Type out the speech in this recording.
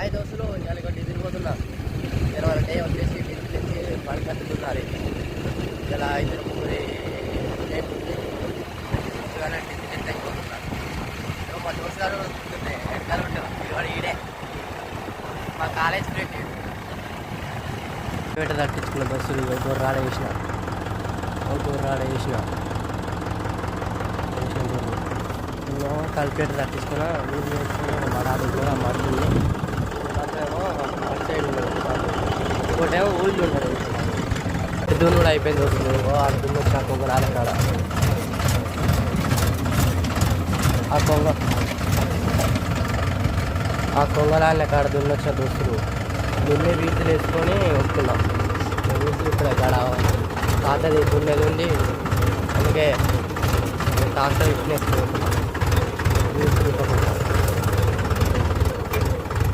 ఐదు దోస్తులు ఇవాళ కొట్టి తిరిగిపోతున్నా ఇరవై డే వచ్చేసి ఢిల్లీ నుంచి పని కట్టుతున్నారు ఇలా ఇద్దరు ముగ్గురి ముందుగానే ఢిల్లీ అయిపోతున్నారు ఏమో మా దోస్తు గారు ఎక్కడ ఉంటారు వాడు ఈడే. మా కాలేజ్ ఫ్రెండ్ పేట తట్టించుకున్న బస్సులు ఒకరు రాడ వేసిన ఒకరు రాడ వేసిన కలిపేట తట్టించుకున్నా ఒకటేమో ఊళ్ళు ఉండదు. దున్ను కూడా అయిపోయింది వస్తుంది ఓ ఆ దున్ను వచ్చి ఆ కొంగ రాలే కాడ? ఆ కొంగ. ఆ కొంగలాన్న కాడ దున్ను వచ్చిన దోస్తులు? దున్నే వీధులు వేసుకొని వస్తున్నాం. వీధులు ఇక్కడ కాడ తాతది దున్నేది ఉండి అందుకే తాత ఇచ్చినేసుకుంటున్నాం